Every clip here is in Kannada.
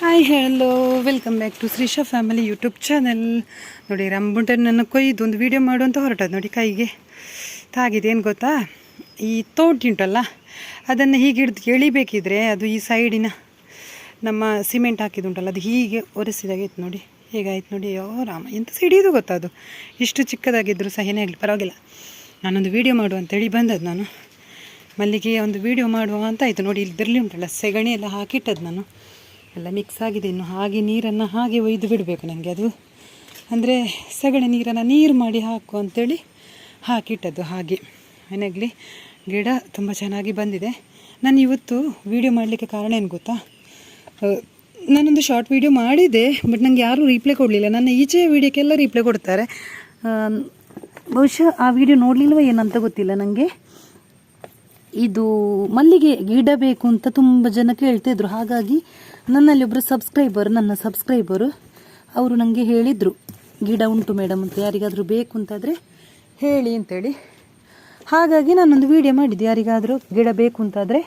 Hi hello welcome back to Shrisha family YouTube channel ನೋಡಿ ರಂಬುಂಟನನ್ನು ಕೊಯ್ದು ಒಂದು ವೀಡಿಯೋ ಮಾಡುವಂತ ಹೊರಟದ್ದು ನೋಡಿ ಕೈಗೆ. ತಾಗಿದೆ ಏನು ಗೊತ್ತಾ? ಈ ತೋಟಿ ಉಂಟಲ್ಲ, ಅದನ್ನು ಹೀಗೆ ಹಿಡಿದು ಎಳಿಬೇಕಿದ್ರೆ ಅದು ಈ ಸೈಡಿನ ನಮ್ಮ ಸಿಮೆಂಟ್ ಹಾಕಿದುಂಟಲ್ಲ ಅದು ಹೀಗೆ ಒರೆಸಿದಾಗಿತ್ತು ನೋಡಿ. ಹೇಗಾಯ್ತು ನೋಡಿ ಯೋ ರಾಮ, ಎಂತ ಸಿಡಿಯೋದು ಗೊತ್ತಾ ಅದು? ಇಷ್ಟು ಚಿಕ್ಕದಾಗಿದ್ದರೂ ಸಹ ಏನೇ ಆಗಲಿ ಪರವಾಗಿಲ್ಲ. ನಾನೊಂದು ವೀಡಿಯೋ ಮಾಡು ಅಂತೇಳಿ ಬಂದದ್ದು ನಾನು. ಮಲ್ಲಿಗೆ ಒಂದು ವೀಡಿಯೋ ಮಾಡುವ ಅಂತ ಆಯಿತು ನೋಡಿ ಇಲ್ಲಿ ಬರಲಿ ಉಂಟಲ್ಲ, ಸೆಗಣಿ ಎಲ್ಲ ಹಾಕಿಟ್ಟದ್ದು ನಾನು. ಎಲ್ಲ ಮಿಕ್ಸ್ ಆಗಿದೆ. ಇನ್ನು ಹಾಗೆ ನೀರನ್ನು ಹಾಗೆ ಒಯ್ದು ಬಿಡಬೇಕು ನನಗೆ ಅದು. ಅಂದರೆ ಸಗಣಿ ನೀರನ್ನು ನೀರು ಮಾಡಿ ಹಾಕು ಅಂಥೇಳಿ ಹಾಕಿಟ್ಟದ್ದು ಹಾಗೆ. ಏನಾಗಲಿ, ಗಿಡ ತುಂಬ ಚೆನ್ನಾಗಿ ಬಂದಿದೆ. ನಾನು ಇವತ್ತು ವೀಡಿಯೋ ಮಾಡಲಿಕ್ಕೆ ಕಾರಣ ಏನು ಗೊತ್ತಾ? ನಾನೊಂದು ಶಾರ್ಟ್ ವೀಡಿಯೋ ಮಾಡಿದೆ ಬಟ್ ನನಗೆ ಯಾರೂ ರಿಪ್ಲೈ ಕೊಡಲಿಲ್ಲ. ನನ್ನ ಈಚೆ ವೀಡಿಯೋಕ್ಕೆಲ್ಲ ರಿಪ್ಲೈ ಕೊಡ್ತಾರೆ. ಬಹುಶಃ ಆ ವಿಡಿಯೋ ನೋಡಲಿಲ್ವ ಏನಂತ ಗೊತ್ತಿಲ್ಲ ನನಗೆ ಇದು ಮಲ್ಲಿಗೆ ಗಿಡ ಬೇಕು ಅಂತ ತುಂಬ ಜನ ಕೇಳ್ತಿದ್ರು ಹಾಗಾಗಿ ನನ್ನಲ್ಲಿ ಒಬ್ಬರು ಸಬ್ಸ್ಕ್ರೈಬರ್ ನನ್ನ ಸಬ್ಸ್ಕ್ರೈಬರು ಅವರು ನನಗೆ ಹೇಳಿದರು, ಗಿಡ ಉಂಟು ಮೇಡಮ್ ಅಂತ, ಯಾರಿಗಾದರೂ ಬೇಕು ಅಂತಾದರೆ ಹೇಳಿ ಅಂತೇಳಿ. ಹಾಗಾಗಿ ನಾನೊಂದು ವಿಡಿಯೋ ಮಾಡಿದ್ದೆ, ಯಾರಿಗಾದರೂ ಗಿಡ ಬೇಕು ಅಂತಾದರೆ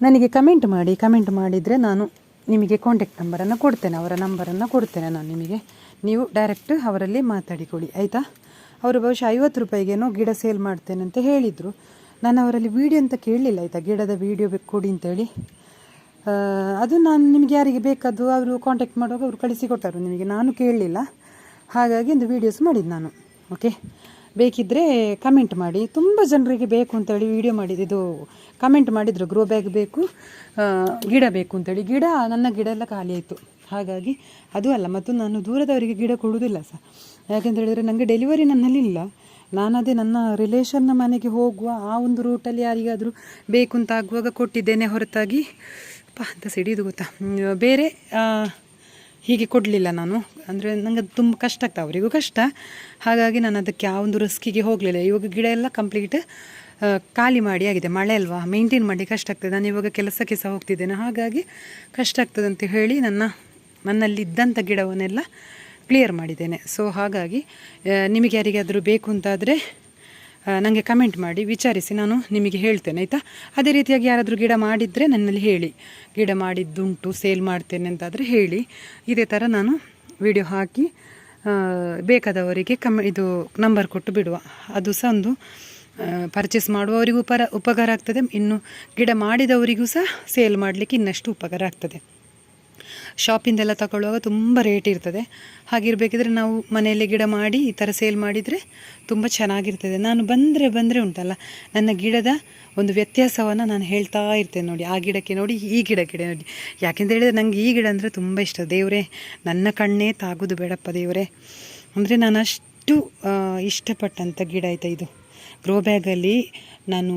ನನಗೆ ಕಮೆಂಟ್ ಮಾಡಿ ಕಮೆಂಟ್ ಮಾಡಿದರೆ ನಾನು ನಿಮಗೆ ಕಾಂಟ್ಯಾಕ್ಟ್ ನಂಬರನ್ನು ಕೊಡ್ತೇನೆ, ಅವರ ನಂಬರನ್ನು ಕೊಡ್ತೇನೆ ನಾನು ನಿಮಗೆ. ನೀವು ಡೈರೆಕ್ಟ್ ಅವರಲ್ಲಿ ಮಾತಾಡಿಕೊಳ್ಳಿ, ಆಯಿತಾ? ಅವರು ಬಹುಶಃ ಐವತ್ತು ರೂಪಾಯಿಗೇನೋ ಗಿಡ ಸೇಲ್ ಮಾಡ್ತೇನೆ ಅಂತ ಹೇಳಿದರು. ನಾನು ಅವರಲ್ಲಿ ವೀಡಿಯೋ ಅಂತ ಕೇಳಲಿಲ್ಲ, ಆಯಿತಾ? ಗಿಡದ ವೀಡಿಯೋ ಬೇಕು ಕೊಡಿ ಅಂತೇಳಿ. ಅದು ನಾನು ನಿಮಗೆ ಯಾರಿಗೆ ಬೇಕಾದ್ದು ಅವರು ಕಾಂಟ್ಯಾಕ್ಟ್ ಮಾಡುವಾಗ ಅವರು ಕಳಿಸಿ ಕೊಟ್ಟರು, ನಿಮಗೆ ನಾನು ಕೇಳಲಿಲ್ಲ. ಹಾಗಾಗಿ ಒಂದು ವೀಡಿಯೋಸ್ ಮಾಡಿದ್ದು ನಾನು ಓಕೆ ಬೇಕಿದ್ದರೆ ಕಮೆಂಟ್ ಮಾಡಿ. ತುಂಬ ಜನರಿಗೆ ಬೇಕು ಅಂತೇಳಿ ವೀಡಿಯೋ ಮಾಡಿದ್ದು. ಇದು ಕಮೆಂಟ್ ಮಾಡಿದರು ಗ್ರೋ ಬ್ಯಾಗ್ ಬೇಕು ಗಿಡ ಬೇಕು ಅಂತೇಳಿ. ಗಿಡ, ನನ್ನ ಗಿಡ ಎಲ್ಲ ಖಾಲಿ ಆಯಿತು. ಹಾಗಾಗಿ ಅದು ಅಲ್ಲ, ಮತ್ತು ನಾನು ದೂರದವರಿಗೆ ಗಿಡ ಕೊಡುವುದಿಲ್ಲ ಸಹ ಯಾಕೆಂತ ಹೇಳಿದರೆ ನನಗೆ ಡೆಲಿವರಿ ನನ್ನಲ್ಲಿ ಇಲ್ಲ. ನಾನು ಅದೇ ನನ್ನ ರಿಲೇಷನ್ನ ಮನೆಗೆ ಹೋಗುವ ಆ ಒಂದು ರೂಟಲ್ಲಿ ಯಾರಿಗಾದರೂ ಬೇಕು ಅಂತ ಆಗುವಾಗ ಕೊಟ್ಟಿದ್ದೇನೆ ಹೊರತಾಗಿ. ಪಾ ಅಂತ ಸಿಡಿಯೋದು ಗೊತ್ತಾ? ಬೇರೆ ಹೀಗೆ ಕೊಡಲಿಲ್ಲ ನಾನು. ಅಂದರೆ ನನಗೆ ತುಂಬ ಕಷ್ಟ ಆಗ್ತಾ, ಅವರಿಗೂ ಕಷ್ಟ. ಹಾಗಾಗಿ ನಾನು ಅದಕ್ಕೆ ಆ ಒಂದು ರಿಸ್ಕಿಗೆ ಹೋಗಲಿಲ್ಲ. ಇವಾಗ ಗಿಡ ಎಲ್ಲ ಕಂಪ್ಲೀಟ್ ಖಾಲಿ ಮಾಡಿ ಆಗಿದೆ. ಮಳೆ ಅಲ್ವಾ? ಮೇಂಟೈನ್ ಮಾಡಿ ಕಷ್ಟ ಆಗ್ತದೆ. ನಾನು ಇವಾಗ ಕೆಲಸಕ್ಕೆ ಸಹ ಹೋಗ್ತಿದ್ದೇನೆ. ಹಾಗಾಗಿ ಕಷ್ಟ ಆಗ್ತದಂತ ಹೇಳಿ ನನ್ನ ನನ್ನಲ್ಲಿದ್ದಂಥ ಗಿಡವನ್ನೆಲ್ಲ ಕ್ಲಿಯರ್ ಮಾಡಿದ್ದೇನೆ. ಸೊ ಹಾಗಾಗಿ ನಿಮಗೆ ಯಾರಿಗಾದರೂ ಬೇಕು ಅಂತಾದರೆ ನನಗೆ ಕಮೆಂಟ್ ಮಾಡಿ, ವಿಚಾರಿಸಿ, ನಾನು ನಿಮಗೆ ಹೇಳ್ತೇನೆ, ಆಯಿತಾ? ಅದೇ ರೀತಿಯಾಗಿ ಯಾರಾದರೂ ಗಿಡ ಮಾಡಿದರೆ ನನ್ನಲ್ಲಿ ಹೇಳಿ. ಗಿಡ ಮಾಡಿದ್ದುಂಟು ಸೇಲ್ ಮಾಡ್ತೇನೆ ಅಂತಾದರೆ ಹೇಳಿ. ಇದೇ ಥರ ನಾನು ವಿಡಿಯೋ ಹಾಕಿ ಬೇಕಾದವರಿಗೆ ಕಮ್, ಇದು ನಂಬರ್ ಕೊಟ್ಟು ಬಿಡುವ. ಅದು ಸಹ ಒಂದು ಪರ್ಚೇಸ್ ಮಾಡುವವರಿಗೂ ಉಪರ, ಉಪಕಾರ ಆಗ್ತದೆ. ಇನ್ನು ಗಿಡ ಮಾಡಿದವರಿಗೂ ಸಹ ಸೇಲ್ ಮಾಡಲಿಕ್ಕೆ ಇನ್ನಷ್ಟು ಉಪಕಾರ ಆಗ್ತದೆ. ಶಾಪಿಂದೆಲ್ಲ ತಗೊಳ್ಳುವಾಗ ತುಂಬ ರೇಟ್ ಇರ್ತದೆ. ಹಾಗಿರಬೇಕಿದ್ರೆ ನಾವು ಮನೆಯಲ್ಲೇ ಗಿಡ ಮಾಡಿ, ಈ ಥರ ಸೇಲ್ ಮಾಡಿದರೆ ತುಂಬ ಚೆನ್ನಾಗಿರ್ತದೆ. ನಾನು ಬಂದರೆ ಬಂದರೆ ಉಂಟಲ್ಲ, ನನ್ನ ಗಿಡದ ಒಂದು ವ್ಯತ್ಯಾಸವನ್ನು ನಾನು ಹೇಳ್ತಾ ಇರ್ತೇನೆ ನೋಡಿ, ಆ ಗಿಡಕ್ಕೆ ನೋಡಿ, ಈ ಗಿಡ ಗಿಡ ನೋಡಿ. ಯಾಕೆಂತ ಹೇಳಿದರೆ ನನಗೆ ಈ ಗಿಡ ಅಂದರೆ ತುಂಬ ಇಷ್ಟ. ದೇವರೇ, ನನ್ನ ಕಣ್ಣೇ ತಾಗೋದು ಬೇಡಪ್ಪ ದೇವರೇ. ಅಂದರೆ ನಾನು ಅಷ್ಟು ಇಷ್ಟಪಟ್ಟಂಥ ಗಿಡ ಆಯಿತಾ ಇದು. ಗ್ರೋ ಬ್ಯಾಗಲ್ಲಿ ನಾನು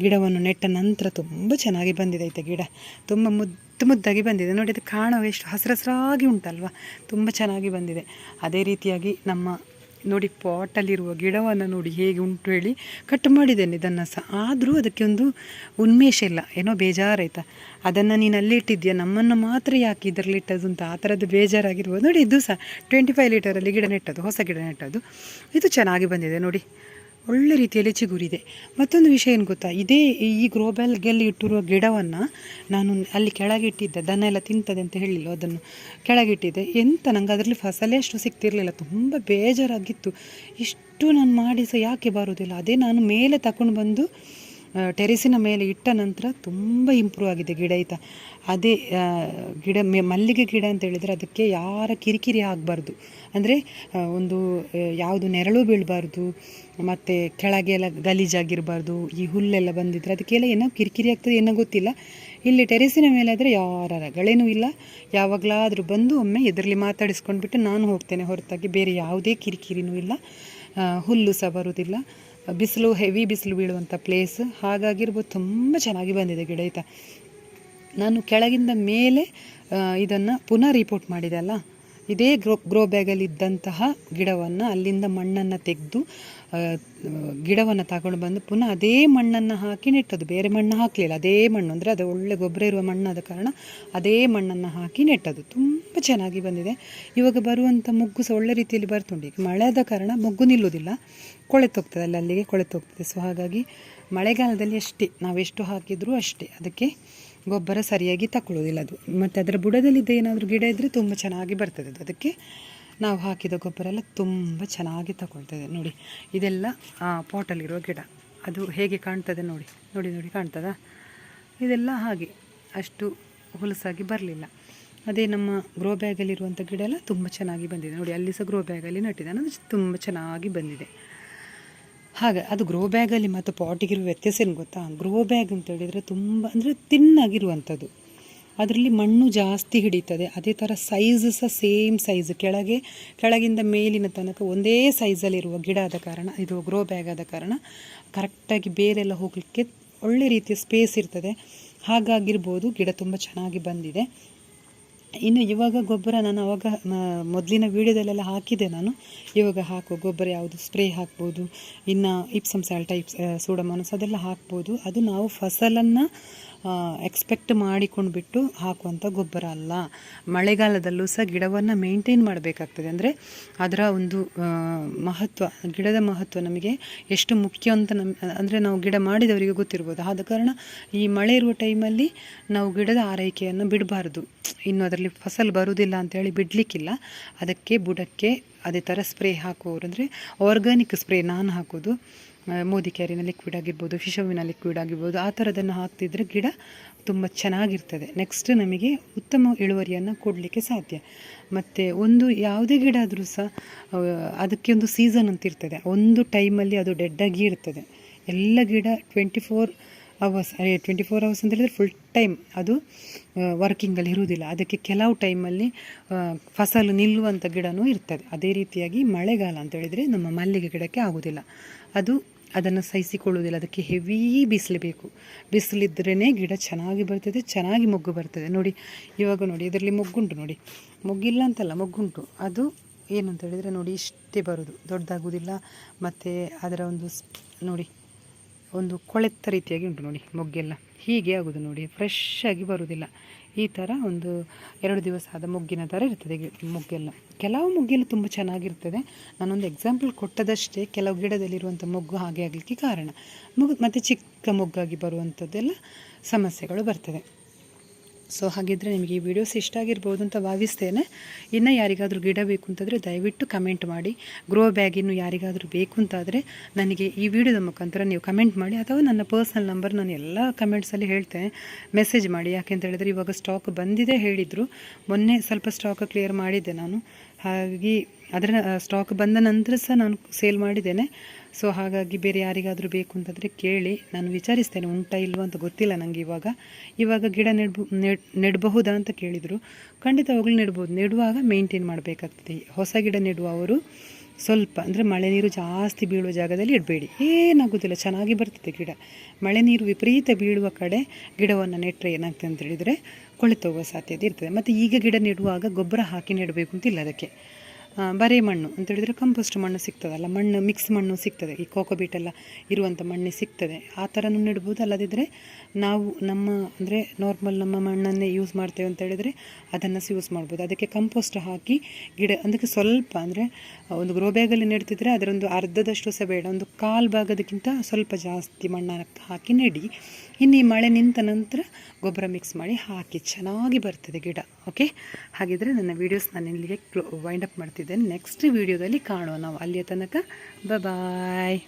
ಗಿಡವನ್ನು ನೆಟ್ಟ ನಂತರ ತುಂಬ ಚೆನ್ನಾಗಿ ಬಂದಿದೆ ಆಯಿತಾ ಗಿಡ. ತುಂಬ ಮುದ್ದು ಮುದ್ದಾಗಿ ಬಂದಿದೆ. ನೋಡಿ, ಅದು ಕಾಣೋ ಎಷ್ಟು ಹಸಿರಸರಾಗಿ ಉಂಟಲ್ವಾ? ತುಂಬ ಚೆನ್ನಾಗಿ ಬಂದಿದೆ. ಅದೇ ರೀತಿಯಾಗಿ ನಮ್ಮ ನೋಡಿ, ಪಾಟಲ್ಲಿರುವ ಗಿಡವನ್ನು ನೋಡಿ ಹೇಗೆ ಉಂಟು ಹೇಳಿ ಕಟ್ ಮಾಡಿದ್ದೇನೆ ಇದನ್ನು ಸಹ. ಆದರೂ ಅದಕ್ಕೆ ಒಂದು ಉನ್ಮೇಷ ಇಲ್ಲ. ಏನೋ ಬೇಜಾರಾಯ್ತಾ? ಅದನ್ನು ನೀನು ಅಲ್ಲಿ ನಮ್ಮನ್ನು ಮಾತ್ರ ಯಾಕೆ ಇದರಲ್ಲಿ ಇಟ್ಟದ್ದು ಅಂತ ಆ ಥರದ್ದು ಬೇಜಾರಾಗಿರ್ಬೋದು. ನೋಡಿ, ಇದು ಸಹ ಟ್ವೆಂಟಿ ಫೈವ್ ಲೀಟರಲ್ಲಿ ಗಿಡ ನೆಟ್ಟದ್ದು, ಹೊಸ ಗಿಡ ನೆಟ್ಟದ್ದು. ಇದು ಚೆನ್ನಾಗಿ ಬಂದಿದೆ ನೋಡಿ. ಒಳ್ಳೆ ರೀತಿಯಲ್ಲಿ ಚಿಗುರಿದೆ. ಮತ್ತೊಂದು ವಿಷಯ ಏನು ಗೊತ್ತಾ? ಇದೇ ಈ ಗ್ರೋ ಬ್ಯಾಗ್ಗೆಲ್ಲಿ ಇಟ್ಟಿರುವ ಗಿಡವನ್ನು ನಾನು ಅಲ್ಲಿ ಕೆಳಗಿಟ್ಟಿದ್ದೆ ದನ ಎಲ್ಲ ತಿಂತದೆ ಅಂತ ಹೇಳಿಲ್ಲ ಅದನ್ನು. ಕೆಳಗಿಟ್ಟಿದ್ದೆ ಎಂತ ನಂಗೆ ಅದರಲ್ಲಿ ಫಸಲೇ ಅಷ್ಟು ಸಿಗ್ತಿರಲಿಲ್ಲ. ತುಂಬ ಬೇಜಾರಾಗಿತ್ತು. ಇಷ್ಟು ನಾನು ಮಾಡಿ ಸಹ ಯಾಕೆ ಬರೋದಿಲ್ಲ? ಅದೇ ನಾನು ಮೇಲೆ ತಗೊಂಡು ಬಂದು ಟೆರೆಸಿನ ಮೇಲೆ ಇಟ್ಟ ನಂತರ ತುಂಬ ಇಂಪ್ರೂವ್ ಆಗಿದೆ ಗಿಡ ಆಯಿತಾ ಅದೇ ಗಿಡ ಮಲ್ಲಿಗೆ ಗಿಡ ಅಂತ ಹೇಳಿದರೆ ಅದಕ್ಕೆ ಯಾರ ಕಿರಿಕಿರಿ ಆಗಬಾರ್ದು. ಅಂದರೆ ಒಂದು ಯಾವುದು ನೆರಳು ಬೀಳಬಾರ್ದು, ಮತ್ತು ಕೆಳಗೆ ಎಲ್ಲ ಗಲೀಜಾಗಿರಬಾರ್ದು ಈ ಹುಲ್ಲೆಲ್ಲ ಬಂದಿದ್ರೆ ಅದಕ್ಕೆಲ್ಲ ಏನೋ ಕಿರಿಕಿರಿ ಆಗ್ತದೆ ಏನೋ ಗೊತ್ತಿಲ್ಲ. ಇಲ್ಲಿ ಟೆರೆಸಿನ ಮೇಲೆ ಆದರೆ ಯಾರ ರಗಳೇನೂ ಇಲ್ಲ. ಯಾವಾಗಲಾದರೂ ಬಂದು ಒಮ್ಮೆ ಇದರಲ್ಲಿ ಮಾತಾಡಿಸ್ಕೊಂಡ್ಬಿಟ್ಟು ನಾನು ಹೋಗ್ತೇನೆ ಹೊರತಾಗಿ, ಬೇರೆ ಯಾವುದೇ ಕಿರಿಕಿರಿನೂ ಇಲ್ಲ. ಹುಲ್ಲು ಸಹ ಬರುವುದಿಲ್ಲ ಬಿಸಿಲು ಹೆವಿ ಬಿಸಿಲು ಬೀಳುವಂಥ ಪ್ಲೇಸ್ ಹಾಗಾಗಿರ್ಬೋದು ತುಂಬ ಚೆನ್ನಾಗಿ ಬಂದಿದೆ ಗಿಡ ಆಯಿತಾ ನಾನು ಕೆಳಗಿಂದ ಮೇಲೆ ಇದನ್ನು ಪುನಃ ರಿಪೋರ್ಟ್ ಮಾಡಿದೆ ಅಲ್ಲ? ಇದೇ ಗ್ರೋ ಗ್ರೋ ಬ್ಯಾಗಲ್ಲಿ ಇದ್ದಂತಹ ಗಿಡವನ್ನು ಅಲ್ಲಿಂದ ಮಣ್ಣನ್ನು ತೆಗೆದು ಗಿಡವನ್ನು ತಗೊಂಡು ಬಂದು ಪುನಃ ಅದೇ ಮಣ್ಣನ್ನು ಹಾಕಿ ನೆಟ್ಟದು ಬೇರೆ ಮಣ್ಣು ಹಾಕಲಿಲ್ಲ. ಅದೇ ಮಣ್ಣು ಅಂದರೆ ಅದು ಒಳ್ಳೆ ಗೊಬ್ಬರ ಇರುವ ಮಣ್ಣಾದ ಕಾರಣ ಅದೇ ಮಣ್ಣನ್ನು ಹಾಕಿ ನೆಟ್ಟದು ತುಂಬ ಚೆನ್ನಾಗಿ ಬಂದಿದೆ. ಇವಾಗ ಬರುವಂಥ ಮೊಗ್ಗು ಸಹ ಒಳ್ಳೆ ರೀತಿಯಲ್ಲಿ ಬರ್ತುಂಟು. ಈಗ ಮಳೆ ಕಾರಣ ಮೊಗ್ಗು ನಿಲ್ಲೋದಿಲ್ಲ ಕೊಳೆತೋಗ್ತದೆ ಅಲ್ಲಿ ಅಲ್ಲಿಗೆ ಕೊಳೆತೋಗ್ತದೆ ಸೊ ಹಾಗಾಗಿ ಮಳೆಗಾಲದಲ್ಲಿ ಅಷ್ಟೇ. ನಾವೆಷ್ಟು ಹಾಕಿದರೂ ಅಷ್ಟೇ. ಅದಕ್ಕೆ ಗೊಬ್ಬರ ಸರಿಯಾಗಿ ತಗೊಳ್ಳೋದಿಲ್ಲ ಅದು. ಮತ್ತು ಅದರ ಬುಡದಲ್ಲಿದ್ದ ಏನಾದರೂ ಗಿಡ ಇದ್ದರೆ ತುಂಬ ಚೆನ್ನಾಗಿ ಬರ್ತದೆ ಅದು. ಅದಕ್ಕೆ ನಾವು ಹಾಕಿದ ಗೊಬ್ಬರ ಎಲ್ಲ ತುಂಬ ಚೆನ್ನಾಗಿ ತಗೊಳ್ತದೆ ನೋಡಿ, ಇದೆಲ್ಲ ಪಾಟಲ್ಲಿರೋ ಗಿಡ. ಅದು ಹೇಗೆ ಕಾಣ್ತದೆ ನೋಡಿ. ನೋಡಿ ನೋಡಿ ಕಾಣ್ತದಾ? ಇದೆಲ್ಲ ಹಾಗೆ. ಅಷ್ಟು ಹುಲಸಾಗಿ ಬರಲಿಲ್ಲ. ಅದೇ ನಮ್ಮ ಗ್ರೋ ಬ್ಯಾಗಲ್ಲಿರುವಂಥ ಗಿಡ ಎಲ್ಲ ತುಂಬ ಚೆನ್ನಾಗಿ ಬಂದಿದೆ. ನೋಡಿ, ಅಲ್ಲಿ ಸಹ ಗ್ರೋ ಬ್ಯಾಗಲ್ಲಿ ನಟ್ಟಿದ್ದಾನೆ ಅದು ತುಂಬ ಚೆನ್ನಾಗಿ ಬಂದಿದೆ. ಹಾಗೆ, ಅದು ಗ್ರೋ ಬ್ಯಾಗಲ್ಲಿ ಮತ್ತು ಪಾಟಿಗಿರುವ ವ್ಯತ್ಯಾಸ ಏನು ಗೊತ್ತಾ? ಗ್ರೋ ಬ್ಯಾಗ್ ಅಂತ ಹೇಳಿದರೆ ತುಂಬ, ಅಂದರೆ ತಿನ್ನಾಗಿರುವಂಥದ್ದು. ಅದರಲ್ಲಿ ಮಣ್ಣು ಜಾಸ್ತಿ ಹಿಡಿತದೆ ಅದೇ ಥರ ಸೈಜ್ ಸಹ ಸೇಮ್ ಸೈಜ್ ಕೆಳಗೆ, ಕೆಳಗಿಂದ ಮೇಲಿನ ತನಕ ಒಂದೇ ಸೈಜಲ್ಲಿರುವ ಗಿಡ ಆದ ಕಾರಣ, ಇದು ಗ್ರೋ ಬ್ಯಾಗ್ ಆದ ಕಾರಣ ಕರೆಕ್ಟಾಗಿ ಬೇರೆಲ್ಲ ಹೋಗಲಿಕ್ಕೆ ಒಳ್ಳೆ ರೀತಿಯ ಸ್ಪೇಸ್ ಇರ್ತದೆ. ಹಾಗಾಗಿರ್ಬೋದು ಗಿಡ ತುಂಬ ಚೆನ್ನಾಗಿ ಬಂದಿದೆ. ಇನ್ನು ಇವಾಗ ಗೊಬ್ಬರ ನಾನು ಅವಾಗ ಮೊದಲಿನ ವೀಡಿಯೋದಲ್ಲೆಲ್ಲ ಹಾಕಿದೆ ನಾನು. ಇವಾಗ ಹಾಕುವ ಗೊಬ್ಬರ ಯಾವುದು? ಸ್ಪ್ರೇ ಹಾಕ್ಬೋದು. ಇನ್ನು ಇಪ್ಸಮ್ ಸ್ಯಾಲ್ ಇಪ್ಸ್ ಸೋಡಮಾನಸ್ ಅದೆಲ್ಲ ಹಾಕ್ಬೋದು. ಅದು ನಾವು ಫಸಲನ್ನು ಎಕ್ಸ್ಪೆಕ್ಟ್ ಮಾಡಿಕೊಂಡು ಬಿಟ್ಟು ಹಾಕುವಂಥ ಗೊಬ್ಬರ ಅಲ್ಲ. ಮಳೆಗಾಲದಲ್ಲೂ ಸಹ ಗಿಡವನ್ನು ಮೇಂಟೈನ್ ಮಾಡಬೇಕಾಗ್ತದೆ. ಅಂದರೆ ಅದರ ಒಂದು ಮಹತ್ವ, ಗಿಡದ ಮಹತ್ವ ನಮಗೆ ಎಷ್ಟು ಮುಖ್ಯ ಅಂತ ನಮ್, ಅಂದರೆ ನಾವು ಗಿಡ ಮಾಡಿದವರಿಗೆ ಗೊತ್ತಿರ್ಬೋದು. ಆದ ಕಾರಣ ಈ ಮಳೆ ಇರುವ ಟೈಮಲ್ಲಿ ನಾವು ಗಿಡದ ಆರೈಕೆಯನ್ನು ಬಿಡಬಾರ್ದು. ಇನ್ನು ಅದರಲ್ಲಿ ಫಸಲು ಬರುವುದಿಲ್ಲ ಅಂತೇಳಿ ಬಿಡಲಿಕ್ಕಿಲ್ಲ. ಅದಕ್ಕೆ ಬುಡಕ್ಕೆ ಅದೇ ಥರ ಸ್ಪ್ರೇ ಹಾಕುವವರು ಅಂದರೆ ಆರ್ಗಾನಿಕ್ ಸ್ಪ್ರೇ ನಾನು ಹಾಕೋದು ಮೋದಿ ಕ್ಯಾರಿನ ಲಿಕ್ವಿಡ್ ಆಗಿರ್ಬೋದು, ಶಿಶುವಿನ ಲಿಕ್ವಿಡ್ ಆಗಿರ್ಬೋದು, ಆ ಥರದನ್ನು ಹಾಕ್ತಿದ್ರೆ ಗಿಡ ತುಂಬ ಚೆನ್ನಾಗಿರ್ತದೆ. ನೆಕ್ಸ್ಟ್ ನಮಗೆ ಉತ್ತಮ ಇಳುವರಿಯನ್ನು ಕೊಡಲಿಕ್ಕೆ ಸಾಧ್ಯ. ಮತ್ತು ಒಂದು ಯಾವುದೇ ಗಿಡ ಆದರೂ ಸಹ ಅದಕ್ಕೆ ಒಂದು ಸೀಸನ್ ಅಂತ ಇರ್ತದೆ. ಒಂದು ಟೈಮಲ್ಲಿ ಅದು ಡೆಡ್ಡಾಗಿ ಇರ್ತದೆ. ಎಲ್ಲ ಗಿಡ twenty four hours twenty four hours ಅಂತ ಹೇಳಿದರೆ ಫುಲ್ ಟೈಮ್ ಅದು ವರ್ಕಿಂಗಲ್ಲಿ ಇರುವುದಿಲ್ಲ. ಅದಕ್ಕೆ ಕೆಲವು ಟೈಮಲ್ಲಿ ಫಸಲು ನಿಲ್ಲುವಂಥ ಗಿಡವೂ ಇರ್ತದೆ. ಅದೇ ರೀತಿಯಾಗಿ ಮಳೆಗಾಲ ಅಂತ ಹೇಳಿದರೆ ನಮ್ಮ ಮಲ್ಲಿಗೆ ಗಿಡಕ್ಕೆ ಆಗೋದಿಲ್ಲ ಅದು ಅದನ್ನು ಸಹಿಸಿಕೊಳ್ಳುವುದಿಲ್ಲ. ಅದಕ್ಕೆ ಹೆವಿ ಬಿಸಿಲು ಬೇಕು. ಬಿಸಿಲಿದ್ರೇ ಗಿಡ ಚೆನ್ನಾಗಿ ಬರ್ತದೆ, ಚೆನ್ನಾಗಿ ಮೊಗ್ಗು ಬರ್ತದೆ. ನೋಡಿ, ಇವಾಗ ನೋಡಿ, ಇದರಲ್ಲಿ ಮೊಗ್ಗುಂಟು ನೋಡಿ. ಮೊಗ್ಗಿಲ್ಲ ಅಂತಲ್ಲ, ಮೊಗ್ಗುಂಟು. ಅದು ಏನು ಅಂತ ಹೇಳಿದರೆ ನೋಡಿ, ಇಷ್ಟೇ ಬರೋದು. ದೊಡ್ಡದಾಗುವುದಿಲ್ಲ. ಮತ್ತು ಅದರ ಒಂದು ನೋಡಿ, ಒಂದು ಕೊಳೆತ ರೀತಿಯಾಗಿ ಉಂಟು ನೋಡಿ ಮೊಗ್ಗೆಲ್ಲ. ಹೀಗೆ ಆಗೋದು ನೋಡಿ ಫ್ರೆಶ್ ಆಗಿ ಬರುವುದಿಲ್ಲ. ಈ ಥರ ಒಂದು ಎರಡು ದಿವಸ ಆದ ಮೊಗ್ಗಿನ ಥರ ಇರ್ತದೆ ಮುಗ್ಗೆಲ್ಲ. ಕೆಲವು ಮೊಗ್ಗೆಲ್ಲ ತುಂಬ ಚೆನ್ನಾಗಿರ್ತದೆ. ನಾನೊಂದು ಎಕ್ಸಾಂಪಲ್ ಕೊಟ್ಟದಷ್ಟೇ ಕೆಲವು ಗಿಡದಲ್ಲಿರುವಂಥ ಮೊಗ್ಗು ಹಾಗೆ ಆಗಲಿಕ್ಕೆ ಕಾರಣ. ಮೊಗ್ಗು ಮತ್ತು ಚಿಕ್ಕ ಮೊಗ್ಗಾಗಿ ಬರುವಂಥದ್ದೆಲ್ಲ ಸಮಸ್ಯೆಗಳು ಬರ್ತದೆ. ಸೊ ಹಾಗಿದ್ದರೆ ನಿಮಗೆ ಈ ವಿಡಿಯೋಸ್ ಇಷ್ಟ ಆಗಿರ್ಬೋದು ಅಂತ ಭಾವಿಸ್ತೇನೆ. ಇನ್ನು ಯಾರಿಗಾದರೂ ಗಿಡ ಬೇಕು ಅಂತಂದರೆ ದಯವಿಟ್ಟು ಕಮೆಂಟ್ ಮಾಡಿ. ಗ್ರೋ ಬ್ಯಾಗ್ ಇನ್ನು ಯಾರಿಗಾದರೂ ಬೇಕು ಅಂತಾದರೆ ನನಗೆ ಈ ವಿಡಿಯೋದ ಮುಖಾಂತರ ನೀವು ಕಮೆಂಟ್ ಮಾಡಿ ಅಥವಾ ನನ್ನ ಪರ್ಸ್ನಲ್ ನಂಬರ್ ನಾನು ಎಲ್ಲ ಕಮೆಂಟ್ಸಲ್ಲಿ ಹೇಳ್ತೇನೆ. ಮೆಸೇಜ್ ಮಾಡಿ. ಯಾಕೆಂತ ಹೇಳಿದರೆ ಇವಾಗ ಸ್ಟಾಕ್ ಬಂದಿದೆ ಹೇಳಿದರು. ಮೊನ್ನೆ ಸ್ವಲ್ಪ ಸ್ಟಾಕ್ ಕ್ಲಿಯರ್ ಮಾಡಿದ್ದೆ ನಾನು. ಹಾಗಾಗಿ ಅದರ ಸ್ಟಾಕ್ ಬಂದ ನಂತರ ಸಹ ನಾನು ಸೇಲ್ ಮಾಡಿದ್ದೇನೆ. ಸೊ ಹಾಗಾಗಿ ಬೇರೆ ಯಾರಿಗಾದರೂ ಬೇಕು ಅಂತಂದರೆ ಕೇಳಿ, ನಾನು ವಿಚಾರಿಸ್ತೇನೆ, ಉಂಟಾ ಇಲ್ವಾ ಅಂತ ಗೊತ್ತಿಲ್ಲ ನನಗೆ ಇವಾಗ. ಇವಾಗ ಗಿಡ ನೆಡ್ಬು, ನೆಡ್, ನೆಡಬಹುದಾ ಅಂತ ಕೇಳಿದರು. ಖಂಡಿತವಾಗ್ಲೂ ನೆಡ್ಬೋದು. ನೆಡುವಾಗ ಮೇಂಟೈನ್ ಮಾಡಬೇಕಾಗ್ತದೆ. ಹೊಸ ಗಿಡ ನೆಡುವವರು ಸ್ವಲ್ಪ, ಅಂದರೆ ಮಳೆ ನೀರು ಜಾಸ್ತಿ ಬೀಳುವ ಜಾಗದಲ್ಲಿ ಇಡಬೇಡಿ. ಏನಾಗೋದಿಲ್ಲ ಚೆನ್ನಾಗಿ ಬರ್ತದೆ ಗಿಡ. ಮಳೆ ನೀರು ವಿಪರೀತ ಬೀಳುವ ಕಡೆ ಗಿಡವನ್ನು ನೆಟ್ಟರೆ ಏನಾಗ್ತದೆ ಅಂತ ಹೇಳಿದರೆ ಕೊಳೆತೋಗುವ ಸಾಧ್ಯತೆ ಇರ್ತದೆ. ಮತ್ತು ಈಗ ಗಿಡ ನೆಡುವಾಗ ಗೊಬ್ಬರ ಹಾಕಿ ನೆಡಬೇಕು ಅಂತಿಲ್ಲ ಅದಕ್ಕೆ. ಬರೀ ಮಣ್ಣು ಅಂತ ಹೇಳಿದರೆ ಕಂಪೋಸ್ಟ್ ಮಣ್ಣು ಸಿಗ್ತದಲ್ಲ, ಮಣ್ಣು ಮಿಕ್ಸ್ ಮಣ್ಣು ಸಿಗ್ತದೆ. ಈ ಕೋಕೋಬೀಟ್ ಎಲ್ಲ ಇರುವಂಥ ಮಣ್ಣು ಸಿಗ್ತದೆ. ಆ ಥರನೂ ನೆಡ್ಬೋದು. ಅಲ್ಲದಿದ್ದರೆ ನಾವು ನಮ್ಮ, ಅಂದರೆ ನಾರ್ಮಲ್ ನಮ್ಮ ಮಣ್ಣನ್ನೇ ಯೂಸ್ ಮಾಡ್ತೇವೆ ಅಂತ ಹೇಳಿದರೆ ಅದನ್ನು ಸಹ ಯೂಸ್ ಮಾಡ್ಬೋದು. ಅದಕ್ಕೆ ಕಂಪೋಸ್ಟ್ ಹಾಕಿ ಗಿಡ, ಅದಕ್ಕೆ ಸ್ವಲ್ಪ, ಅಂದರೆ ಒಂದು ಗ್ರೋ ಬ್ಯಾಗಲ್ಲಿ ನೆಡ್ತಿದ್ರೆ ಅದರೊಂದು ಅರ್ಧದಷ್ಟು ಸಹ ಬೇಡ. ಒಂದು ಕಾಲು ಭಾಗದಕ್ಕಿಂತ ಸ್ವಲ್ಪ ಜಾಸ್ತಿ ಮಣ್ಣನ್ನು ಹಾಕಿ ನೆಡಿ. ಇನ್ನು ಈ ಮಳೆ ನಿಂತ ನಂತರ ಗೊಬ್ಬರ ಮಿಕ್ಸ್ ಮಾಡಿ ಹಾಕಿ. ಚೆನ್ನಾಗಿ ಬರ್ತದೆ ಗಿಡ ಓಕೆ ಹಾಗಿದ್ರೆ ನನ್ನ ವೀಡಿಯೋಸ್ ನಾನು ಇಲ್ಲಿಗೆ ವೈಂಡ್ ಅಪ್ ಮಾಡ್ತಿದ್ದೇನೆ ನೆಕ್ಸ್ಟ್ ವೀಡಿಯೋದಲ್ಲಿ ಕಾಣುವ ನಾವು ಅಲ್ಲಿಯ ತನಕ. ಬಾಯ್